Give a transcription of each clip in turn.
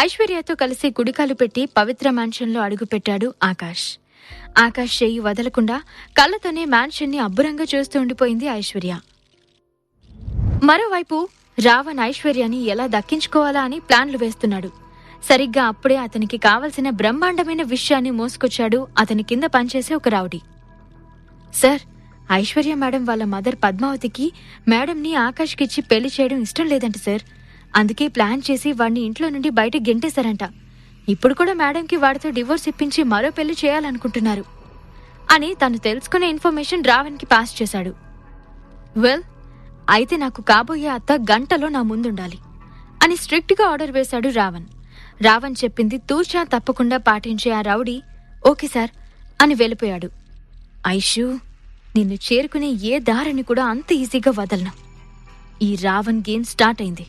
ఐశ్వర్యతో కలిసి గుడికాలు పెట్టి పవిత్ర మ్యాన్షన్లో అడుగుపెట్టాడు ఆకాష్. ఆకాష్ చెయ్యి వదలకుండా కళ్ళతోనే మ్యాన్షన్ని అబ్బురంగా చూస్తూ ఉండిపోయింది ఐశ్వర్య. మరోవైపు రావణ్ ఐశ్వర్యని ఎలా దక్కించుకోవాలా అని ప్లాన్లు వేస్తున్నాడు. సరిగ్గా అప్పుడే అతనికి కావలసిన బ్రహ్మాండమైన విషయాన్ని మోసుకొచ్చాడు అతని కింద పనిచేసే ఒక రౌడీ. సార్ ఐశ్వర్య మేడం వాళ్ళ మదర్ పద్మావతికి మేడంని ఆకాష్కిచ్చి పెళ్ళి చేయడం ఇష్టం లేదంట సార్. అందుకే ప్లాన్ చేసి వాడిని ఇంట్లో నుండి బయట గెంటేశారంట. ఇప్పుడు కూడా మేడంకి వాడితో డివోర్స్ ఇప్పించి మరో పెళ్ళి చేయాలనుకుంటున్నారు అని తను తెలుసుకునే ఇన్ఫర్మేషన్ రావణ్కి పాస్ చేశాడు. వెల్ అయితే నాకు కాబోయే అత్త గంటలో నా ముందుండాలి అని స్ట్రిక్ట్గా ఆర్డర్ వేశాడు రావణ్. రావణ్ చెప్పింది తూచా తప్పకుండా పాటించే ఆ రౌడీ ఓకే సార్ అని వెళ్ళిపోయాడు. ఐషు నిన్ను చేరుకునే ఏ దారిని కూడా అంత ఈజీగా వదలను. ఈ రావణ్ గేమ్ స్టార్ట్ అయింది.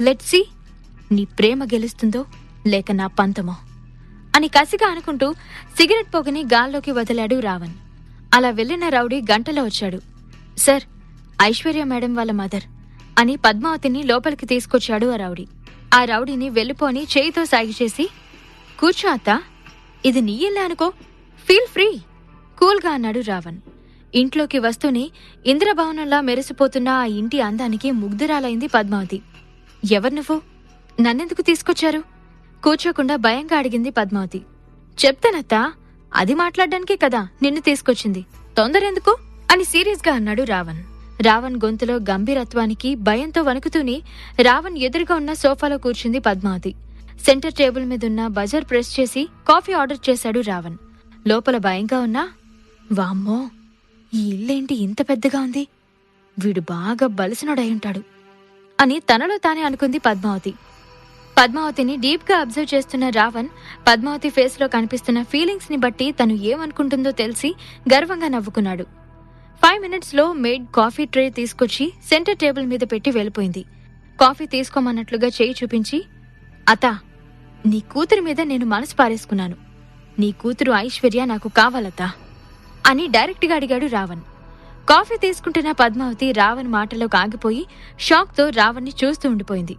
లెట్ సీ నీ ప్రేమ గెలుస్తుందో లేక నా పంతమో? అని కసిగా అనుకుంటూ సిగరెట్ పొగని గాల్లోకి వదిలాడు రావణ్. అలా వెళ్ళిన రౌడీ గంటలో వచ్చాడు. సార్ ఐశ్వర్య మేడం వాళ్ళ మదర్ అని పద్మావతిని లోపలికి తీసుకొచ్చాడు ఆ రౌడీ. ఆ రౌడీని వెళ్ళిపోని చేయితో సాగి చేసి కూర్చో అత్త ఇది నీ ఇల్లా అనుకో ఫీల్ ఫ్రీ కూల్గా అన్నాడు రావణ్. ఇంట్లోకి వస్తూనే ఇంద్రభవనంలా మెరిసిపోతున్న ఆ ఇంటి అందానికి ముగ్ధురాలైంది పద్మావతి. ఎవరు నువ్వు? నన్నెందుకు తీసుకొచ్చారు? కూర్చోకుండా భయంగా అడిగింది పద్మావతి. చెప్తానత్తా అది మాట్లాడడానికే కదా నిన్ను తీసుకొచ్చింది. తొందరెందుకు? అని సీరియస్గా అన్నాడు రావణ్. రావణ్ గొంతులో గంభీరత్వానికి భయంతో వణుకుతూనే రావణ్ ఎదురుగా ఉన్న సోఫాలో కూర్చుంది పద్మావతి. సెంటర్ టేబుల్ మీదున్న బజర్ ప్రెస్ చేసి కాఫీ ఆర్డర్ చేశాడు రావణ్. లోపల భయంగా ఉన్నా వామ్మో ఈ ఇల్లేంటి ఇంత పెద్దగా ఉంది? వీడు బాగా బలిసినోడై ఉంటాడు. అని తనలో తానే అనుకుంది పద్మావతి. పద్మావతిని డీప్గా అబ్జర్వ్ చేస్తున్న రావణ్ పద్మావతి ఫేస్లో కనిపిస్తున్న ఫీలింగ్స్ని బట్టి తను ఏమనుకుంటుందో తెలిసి గర్వంగా నవ్వుకున్నాడు. ఫైవ్ మినిట్స్లో మేడ్ కాఫీ ట్రే తీసుకొచ్చి సెంటర్ టేబుల్ మీద పెట్టి వెళ్ళిపోయింది. కాఫీ తీసుకోమన్నట్లుగా చేయి చూపించి అత నీ కూతురి మీద నేను మనసు పారేసుకున్నాను. నీ కూతురు ఐశ్వర్య నాకు కావాలతా? అని డైరెక్ట్గా అడిగాడు రావణ్. కాఫీ తీసుకుంటున్న పద్మావతి రావణ్ మాటలోకి ఆగిపోయి షాక్తో రావణ్ణి చూస్తూ ఉండిపోయింది.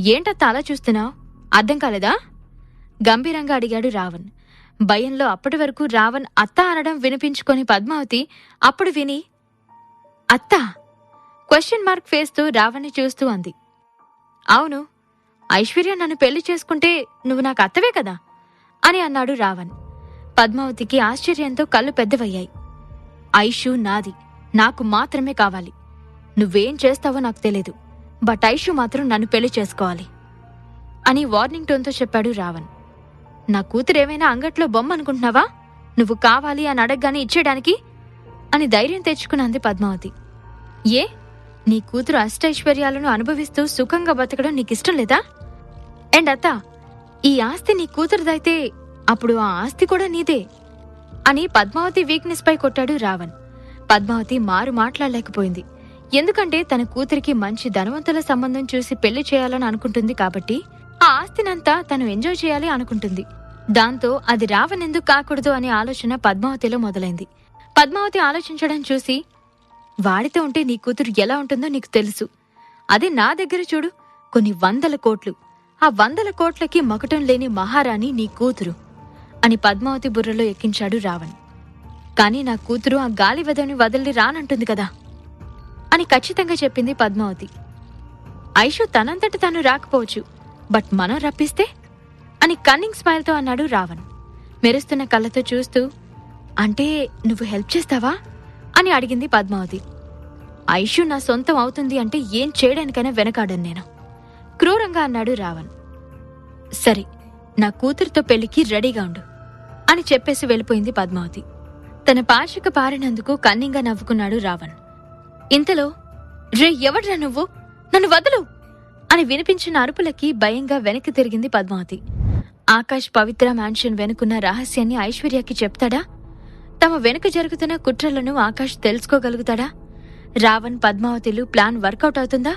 ఏంటత్త అలా చూస్తున్నావు? అర్థం కాలేదా? గంభీరంగా అడిగాడు రావణ్. భయంలో అప్పటి వరకు రావణ్ అత్త అనడం వినిపించుకొని పద్మావతి అప్పుడు విని అత్త? క్వశ్చన్ మార్క్ ఫేస్తో రావణ్ణి చూస్తూ అంది. అవును ఐశ్వర్య నన్ను పెళ్ళి చేసుకుంటే నువ్వు నాకు అత్తవే కదా? అని అన్నాడు రావణ్. పద్మావతికి ఆశ్చర్యంతో కళ్ళు పెద్దవయ్యాయి. ఐషు నాది. నాకు మాత్రమే కావాలి. నువ్వేం చేస్తావో నాకు తెలీదు. బట్ ఐషు మాత్రం నన్ను పెళ్ళి చేసుకోవాలి. అని వార్నింగ్ టోన్తో చెప్పాడు రావణ్. నా కూతురేమైనా అంగట్లో బొమ్మ అనుకుంటున్నావా? నువ్వు కావాలి అని అడగగానే ఇచ్చేయడానికి? అని ధైర్యం తెచ్చుకున్నది పద్మావతి. ఏ? నీ కూతురు అష్టైశ్వర్యాలను అనుభవిస్తూ సుఖంగా బతకడం నీకిష్టం లేదా? అండ్ అత్త ఈ ఆస్తి నీ కూతురుదైతే అప్పుడు ఆ ఆస్తి కూడా నీదే. అని పద్మావతి వీక్నెస్ పై కొట్టాడు రావణ్. పద్మావతి మారు మాట్లాడలేకపోయింది. ఎందుకంటే తన కూతురికి మంచి ధనవంతుల సంబంధం చూసి పెళ్ళి చేయాలని అనుకుంటుంది కాబట్టి ఆ ఆస్తినంతా తను ఎంజాయ్ చేయాలి అనుకుంటుంది. దాంతో అది రావణ్ ఎందుకు కాకూడదు అనే ఆలోచన పద్మావతిలో మొదలైంది. పద్మావతి ఆలోచించడం చూసి వాడితో ఉంటే నీ కూతురు ఎలా ఉంటుందో నీకు తెలుసు. అదే నా దగ్గర చూడు కొన్ని వందల కోట్లు. ఆ వందల కోట్లకి మకటం లేని మహారాణి నీ కూతురు. అని పద్మావతి బుర్రలో ఎక్కించాడు రావణ్. కానీ నా కూతురు ఆ గాలి వెదవిని వదిలి రానంటుంది కదా? అని ఖచ్చితంగా చెప్పింది పద్మావతి. ఐషు తనంతట తను రాకపోవచ్చు బట్ మనం రప్పిస్తే? అని కన్నింగ్ స్మైల్తో అన్నాడు రావణ్. మెరుస్తున్న కళ్ళతో చూస్తూ అంటే నువ్వు హెల్ప్ చేస్తావా? అని అడిగింది పద్మావతి. ఐషు నా సొంతం అవుతుంది అంటే ఏం చేయడానికైనా వెనకాడను నేను. క్రూరంగా అన్నాడు రావణ్. సరే నా కూతురితో పెళ్ళికి రెడీగా ఉండు. అని చెప్పేసి వెళ్ళిపోయింది పద్మావతి. తన పాషిక పారినందుకు కన్నింగా నవ్వుకున్నాడు రావణ్. ఇంతలో రే ఎవడ్రా నువ్వు? నన్ను వదలు! అని వినిపించిన అరుపులకి భయంగా వెనక్కి తిరిగింది పద్మావతి. ఆకాష్ పవిత్ర మ్యాన్షన్ వెనుకున్న రహస్యాన్ని ఐశ్వర్యకి చెప్తాడా? తమ వెనుక జరుగుతున్న కుట్రలను ఆకాష్ తెలుసుకోగలుగుతాడా? రావణ్ పద్మావతిలు ప్లాన్ వర్కౌట్ అవుతుందా?